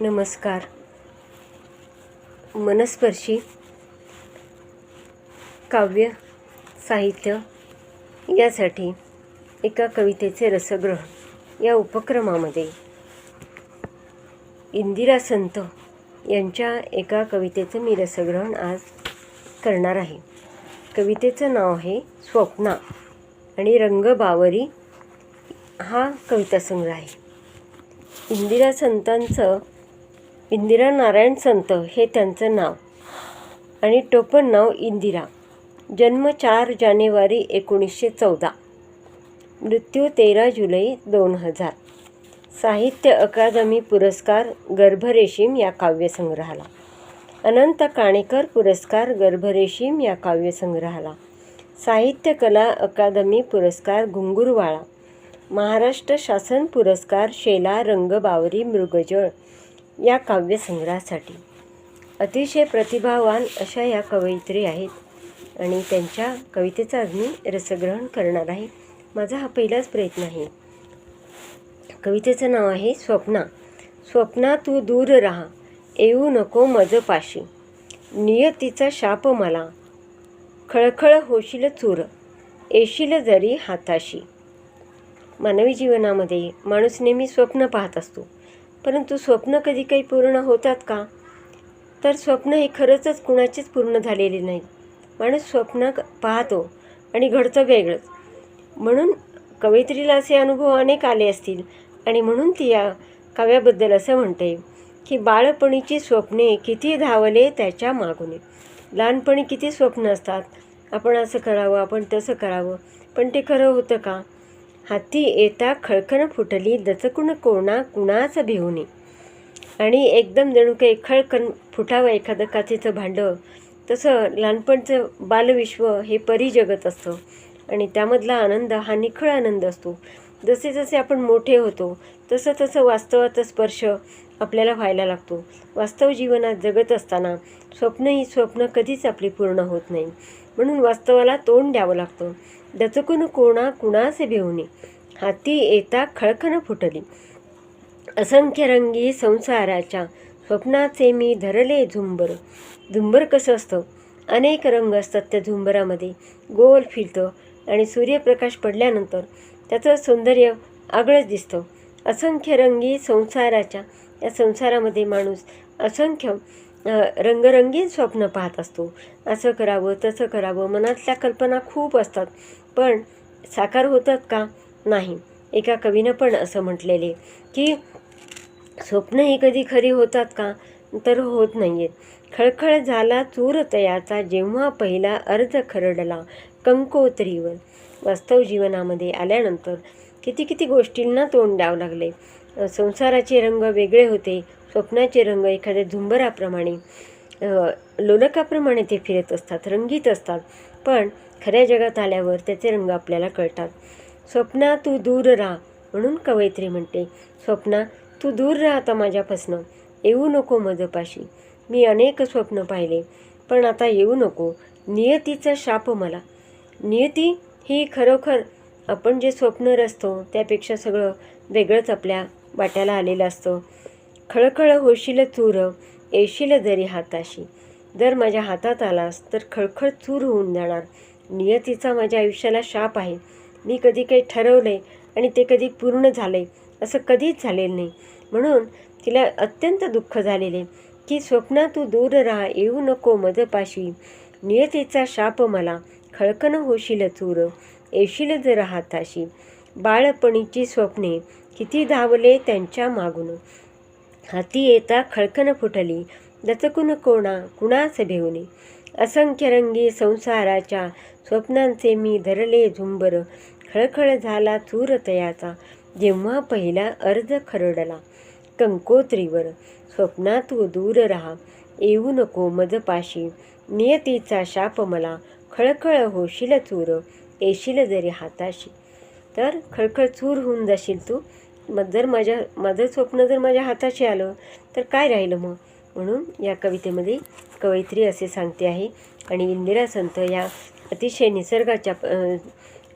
नमस्कार. मनस्पर्शी काव्य साहित्य यासाठी एका कवितेचे रसग्रहण या उपक्रमामध्ये इंदिरा संत यांच्या एका कवितेचं मी रसग्रहण आज करणार आहे. कवितेचं नाव आहे स्वप्ना आणि रंग बावरी हा कविता संग्रह आहे. इंदिरा संतांचं इंदिरा नारायण संत हे त्यांचं नाव. आणि टोपण नाव इंदिरा. जन्म चार जानेवारी एकोणीसशे चौदा. मृत्यू तेरा जुलै दोन हजार. साहित्य अकादमी पुरस्कार गर्भरेशीम या काव्यसंग्रहाला. अनंत काणेकर पुरस्कार गर्भरेशीम या काव्यसंग्रहाला. साहित्य कला अकादमी पुरस्कार घुंगुरवाळा. महाराष्ट्र शासन पुरस्कार शेला रंगबावरी मृगजळ. या काव्यसंग्रहासाठी. अतिशय प्रतिभावान अशा या कवयित्री आहेत आणि त्यांच्या कवितेचा मी रसग्रहण करणार आहे. माझा हा पहिलाच प्रयत्न आहे. कवितेचं नाव आहे स्वप्ना. स्वप्ना तू दूर राहा. येऊ नको मज पाशी नियतीचा शाप मला. खळखळ होशील चूर. येशील जरी हाताशी. मानवी जीवनामध्ये माणूस नेहमी स्वप्न पाहत असतो. परंतु स्वप्न कधी काही पूर्ण होतात का? तर स्वप्न हे खरंचच कुणाचेच पूर्ण झालेले नाही. माणूस स्वप्न पाहतो आणि घडतं वेगळंच. म्हणून कवयित्रीला असे अनुभव अनेक आले असतील आणि म्हणून ती या काव्याबद्दल असं म्हणते की बाळपणीची स्वप्ने किती धावले त्याच्या मागुने. लहानपणी किती स्वप्न असतात? आपण असं करावं आपण तसं करावं. पण ते खरं होतं का? हाती येता खळखण फुटली दचकून कोणा कुणाच भिवणे आणि एकदम जणू काही खळखण फुटावं एखादं काचेचं भांडं तसं लहानपणचं बालविश्व हे परिजगत असतं. आणि त्यामधला आनंद हा निखळ आनंद असतो. जसे जसे आपण मोठे होतो तसं तसं वास्तवाचा स्पर्श आपल्याला व्हायला लागतो. वास्तव जीवनात जगत असताना स्वप्न ही स्वप्न कधीच आपली पूर्ण होत नाही. म्हणून वास्तवाला तोंड द्यावं लागतं. दचकून कोणा कुणाचे भिवणे हाती येता खळखण फुटली. असंख्य रंगी संसाराच्या स्वप्नाचे मी धरले झुंबर. झुंबर कसं असतं? अनेक रंग असतात त्या झुंबरामध्ये. गोल फिरतं आणि सूर्यप्रकाश पडल्यानंतर त्याचं सौंदर्य आगळंच दिसतं. असंख्य रंगी संसाराच्या या संसारामध्ये माणूस असंख्य रंगरंगीन स्वप्न पाहत असतो. असं करावं तसं करावं मनातल्या कल्पना खूप असतात. पण साकार होतात का? नाही. एका कवीनं पण असं म्हटलेले की स्वप्न ही कधी खरी होतात का? तर होत नाही आहेत खळखळ झाला चूर तयाचा जेव्हा पहिला अर्ज खरडला कंकोत्रीवर. वास्तव जीवनामध्ये आल्यानंतर किती किती गोष्टींना तोंड द्यावं लागले. संसाराचे रंग वेगळे होते. स्वप्नाचे रंग एखाद्या झुंबराप्रमाणे लोलकाप्रमाणे ते फिरत असतात रंगीत असतात. पण खऱ्या जगात आल्यावर त्याचे रंग आपल्याला कळतात. स्वप्ना तू दूर राहा म्हणून कवयित्री म्हणते. स्वप्ना तू दूर राहा आता माझ्यापासनं येऊ नको मजपाशी. मी अनेक स्वप्न पाहिले पण आता येऊ नको. नियतीचा शाप मला. नियती ही खरोखर आपण जे स्वप्न रचतो त्यापेक्षा सगळं वेगळंच आपल्या वाट्याला आलेलं असतं. खळखळ होशील चूर येशील जरी हाताशी. जर माझ्या हातात आलास तर खळखळ चूर होऊन जाणार. नियतीचा माझ्या आयुष्याला शाप आहे. मी कधी काही ठरवलं आहे आणि ते कधी पूर्ण झालं आहे असं कधीच झालेलं नाही. म्हणून तिला अत्यंत दुःख झालेले की स्वप्ना तू दूर राहा येऊ नको मदपाशी. नियतीचा शाप मला खळकन होशील चूर येशील जर हाताशी. बाळपणीची स्वप्ने किती धावले त्यांच्या मागून. हाती येता खळखन फुटली दचकून कोणा कुणाच भेवणे असंख्य रंगी संसाराच्या स्वप्नांचे मी धरले झुंबर. खळखळ झाला चूर तयाचा. जेव्हा पहिला अर्ज खरडला कंकोत्रीवर स्वप्ना तू दूर राहा येऊ नको मजपाशी. नियतीचा शाप मला खळखळ होशील चूर येशील जरी हाताशी. तर खळखळ चूर होऊन जाशील तू? मग जर माझ्या माझं स्वप्न जर माझ्या हाताशी आलं तर काय राहिलं मग? म्हणून या कवितेमध्ये कवयित्री असे सांगते आहे. आणि इंदिरा संत या अतिशय निसर्गाच्या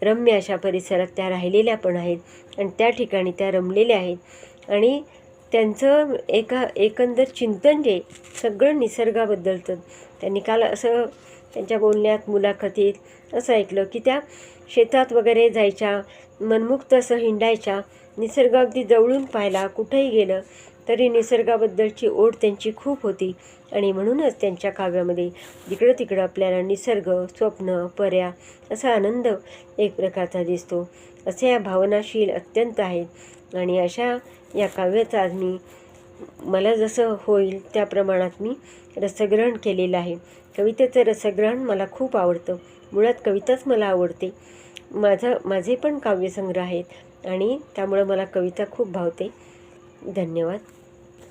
रम्य अशा परिसरात त्या राहिलेल्या पण आहेत. आणि त्या ठिकाणी त्या रमलेल्या आहेत. आणि त्यांचं एका एकंदर चिंतन जे सगळं निसर्गाबद्दलचं त्यांनी काल असं त्यांच्या बोलण्यात मुलाखतीत असं ऐकलं की त्या शेतात वगैरे जायच्या मनमुक्त असं हिंडायच्या निसर्ग अगदी जवळून पाहिला कुठेही गेलं तरी निसर्गाबद्दलची ओढ त्यांची खूप होती. आणि म्हणूनच त्यांच्या काव्यामध्ये जिकडं तिकडं आपल्याला निसर्ग स्वप्न पर्या असा आनंद एक प्रकारचा दिसतो. असे या भावनाशील अत्यंत आहेत आणि अशा या काव्याचा आज मी मला जसं होईल त्या प्रमाणात मी रसग्रहण केलेलं आहे. कवितेचं रसग्रहण मला खूप आवडतं. मुळात कविताच मला आवडते. माझं माझे पण काव्यसंग्रह आहेत. आणि त्यामुळं मला कविता खूप भावते. धन्यवाद.